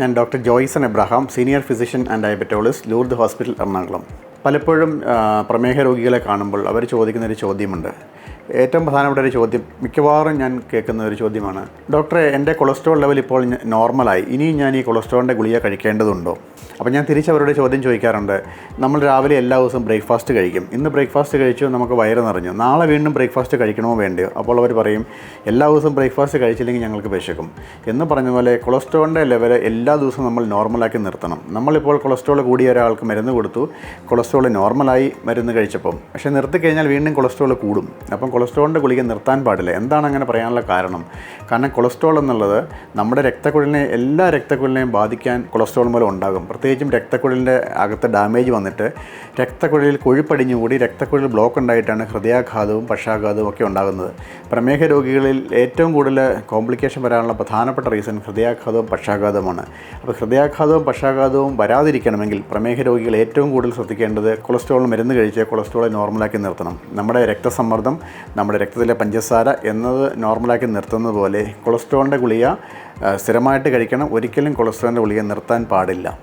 ഞാൻ doctor Joyson Abraham senior physician and diabetologist Lourdes hospital Ernakulam. പലപ്പോഴും പ്രമേഹ രോഗികളെ കാണുമ്പോൾ അവർ ചോദിക്കുന്ന ഒരു ചോദ്യമുണ്ട്. ഏറ്റവും പ്രധാനപ്പെട്ട ഒരു ചോദ്യം. മിക്കവാറും ഞാൻ കേൾക്കുന്ന ഒരു ചോദ്യമാണ്. ഡോക്ടറെ എന്റെ കൊളസ്ട്രോൾ ലെവൽ ഇപ്പോൾ നോർമലായി. ഇനിയും ഞാൻ ഈ കൊളസ്ട്രോളിന്റെ ഗുളിക കഴിക്കേണ്ടതുണ്ടോ? അപ്പോൾ ഞാൻ തിരിച്ച് അവരോട് ചോദ്യം ചോദിക്കാറുണ്ട്. നമ്മൾ രാവിലെ എല്ലാ ദിവസവും ബ്രേക്ക്ഫാസ്റ്റ് കഴിക്കും. ഇന്ന് ബ്രേക്ക്ഫാസ്റ്റ് കഴിച്ചു നമുക്ക് വയറ് നിറഞ്ഞു. നാളെ വീണ്ടും ബ്രേക്ക്ഫാസ്റ്റ് കഴിക്കണമോ വേണ്ടയോ? അപ്പോൾ അവർ പറയും എല്ലാ ദിവസവും ബ്രേക്ക്ഫാസ്റ്റ് കഴിച്ചില്ലെങ്കിൽ ഞങ്ങൾക്ക് വിശക്കും. എന്ന് പറഞ്ഞ പോലെ കൊളസ്ട്രോളിന്റെ ലെവൽ എല്ലാ ദിവസവും നമ്മൾ നോർമലാക്കി നിർത്തണം. നമ്മളിപ്പോൾ കൊളസ്ട്രോൾ കൂടിയ ഒരാൾക്ക് മരുന്ന് കൊടുത്തു. കൊളസ്ട്രോൾ നോർമലായി മരുന്ന് കഴിച്ചപ്പം. പക്ഷേ നിർത്തി കഴിഞ്ഞാൽ വീണ്ടും കൊളസ്ട്രോൾ കൂടും. അപ്പം കൊളസ്ട്രോളിന്റെ ഗുളിക നിർത്താൻ പാടില്ല. എന്താണ് അങ്ങനെ പറയാനുള്ള കാരണം? കാരണം കൊളസ്ട്രോൾ എന്നുള്ളത് നമ്മുടെ രക്തക്കുഴലിനെ എല്ലാ രക്തക്കുഴലിനെയും ബാധിക്കാൻ കൊളസ്ട്രോൾ മൂലം ഉണ്ടാകും. പ്രത്യേകിച്ചും രക്തക്കുഴലിന്റെ അകത്ത് ഡാമേജ് വന്നിട്ട് രക്തക്കുഴലിൽ കൊഴുപ്പടിഞ്ഞുകൂടി രക്തക്കുഴൽ ബ്ലോക്ക് ഉണ്ടായിട്ടാണ് ഹൃദയാഘാതവും പക്ഷാഘാതവും ഒക്കെ ഉണ്ടാകുന്നത്. പ്രമേഹ രോഗികളിൽ ഏറ്റവും കൂടുതൽ കോംപ്ലിക്കേഷൻ വരാനുള്ള പ്രധാനപ്പെട്ട റീസൺ ഹൃദയാഘാതവും പക്ഷാഘാതവുമാണ്. അപ്പോൾ ഹൃദയാഘാതവും പക്ഷാഘാതവും വരാതിരിക്കണമെങ്കിൽ പ്രമേഹ രോഗികൾ ഏറ്റവും കൂടുതൽ ശ്രദ്ധിക്കേണ്ടത് കൊളസ്ട്രോൾ മരുന്ന് കഴിച്ച് കൊളസ്ട്രോൾ നോർമലാക്കി നിർത്തണം. നമ്മുടെ രക്തസമ്മർദ്ദം നമ്മുടെ രക്തത്തിലെ പഞ്ചസാര എന്നത് നോർമലാക്കി നിർത്തുന്നത് പോലെ കൊളസ്ട്രോളിന്റെ ഗുളിക സ്ഥിരമായിട്ട് കഴിക്കണം. ഒരിക്കലും കൊളസ്ട്രോളിന്റെ ഗുളിക നിർത്താൻ പാടില്ല.